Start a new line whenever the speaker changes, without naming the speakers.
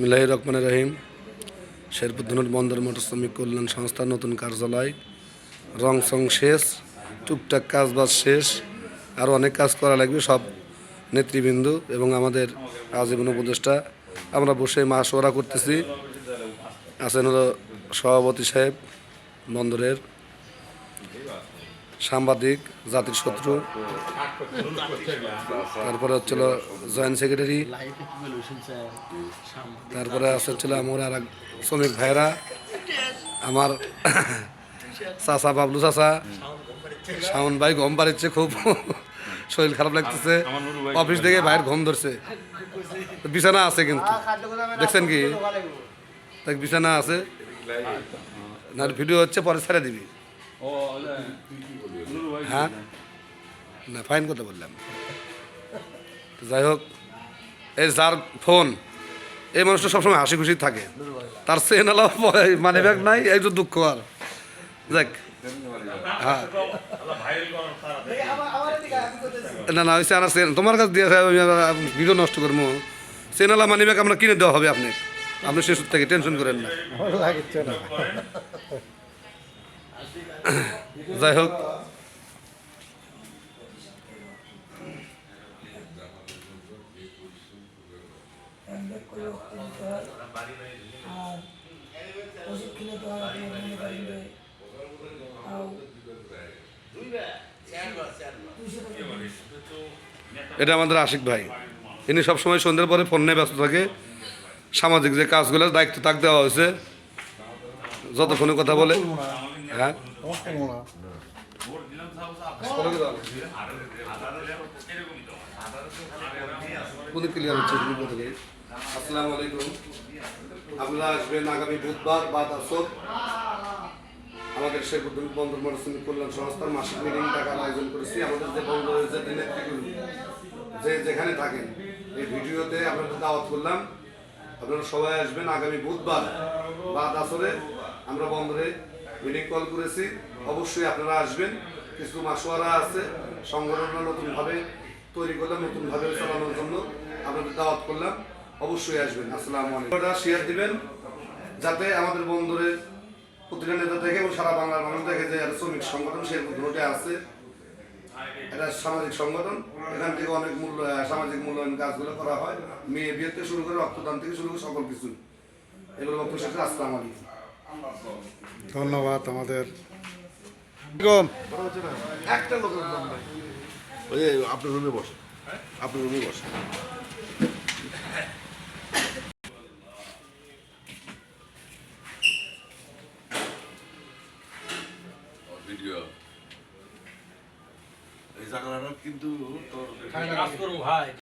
বিসমিল্লাহ রহমান রহিম। শেরপুদ্দনুর বন্দর মোটর শ্রমিক কল্যাণ সংস্থার নতুন কার্যালয়। রং সং শেষ, টুকটাক কাজ বাজ শেষ আরও অনেক কাজ করা লাগবে, সব নেতৃবৃন্দ এবং আমাদের আজীবন উপদেষ্টা। আমরা বসে মাস ওরা করতেছি। আছেন হলো সভাপতি সাহেব বন্দরের। সাংবাদিক, জাতির শত্রু। তারপরে হচ্ছিল জয়েন্ট সেক্রেটারি। তারপরে হচ্ছিল আমার আর শ্রমিক ভাইরা আমার চাচা, বাবলু চাচা। শাওন ভাই গম পাড়িচ্ছে খুব। শরীর খারাপ লাগতেছে। অফিস থেকে বাইরে ঘুম ধরছে। বিছানা আছে কিন্তু। দেখছেন কি? বিছানা আছে। না ভিডিও হচ্ছে, পরে ছেড়ে দিবি। হ্যাঁ? না ফাইন কথা বললাম। যাই হোক এই যার ফোন এই মানুষটা সবসময় হাসি খুশি থাকে। তার সেন মানে ব্যাগ নাই এই তো দুঃখ আর। দেখ হ্যাঁ। না না ওই সেনা সেন তোমার কাছে দিয়ে ভিডিও নষ্ট করব। সেনালা মানি ব্যাগ আমরা কিনে দেওয়া হবে আপনি আপনি শেষ থেকে টেনশন করেন না। যাই হোক। এটা আমাদের আশিক ভাই। ইনি সবসময় সন্ধ্যের পরে ফোন নিয়ে ব্যস্ত থাকে। সামাজিক যে কাজগুলো দায়িত্ব তাক দেওয়া হয়েছে যত ফোনে কথা বলে। হ্যাঁ আলাইকুম আপনারা আসবেন আগামী বুধবার আমাদের শেখুদ্দিন বন্দর মরসুমি কল্যাণ সংস্থার মাসিক মিটিং টাকার আয়োজন করেছি। আমাদের যে বন্দর হয়েছে দিনের যে যেখানে থাকেন, এই ভিডিওতে আপনাদের দাওয়াত করলাম। আপনারা সবাই আসবেন আগামী বুধবার বা আসরে আমরা বন্দরে মিটিং কল করেছি, অবশ্যই আপনারা আসবেন। কিছু মাসোয়ারা আছে, সংগঠনটা নতুনভাবে তৈরি করলাম, নতুনভাবে চালানোর জন্য আপনাদের দাওয়াত করলাম। অবশ্যই আসবেন, আসসালামু আলাইকুম। শেয়ার দিবেন, যাতে আমাদের বন্দরের প্রতিটা নেতা থেকে এবং সারা বাংলার মানুষ দেখে যে শ্রমিক সংগঠন, সেই দুটোতে আছে। এটা সামাজিক সংগঠন, এখান থেকে অনেক মূল্য, সামাজিক মূল্যায়ন কাজগুলো করা হয়। মেয়ে বিয়ে থেকে শুরু করে রক্তদান থেকে শুরু করে সকল কিছু। এগুলো বক্তব্য আসসালাম আলাইকুম।
ধন্যবাদ আমাদের।
একটা লোকের ওই আপনার রুমে বসে আপনার রুমে বসে ভিডিও। এই জায়গাটা কিন্তু তোর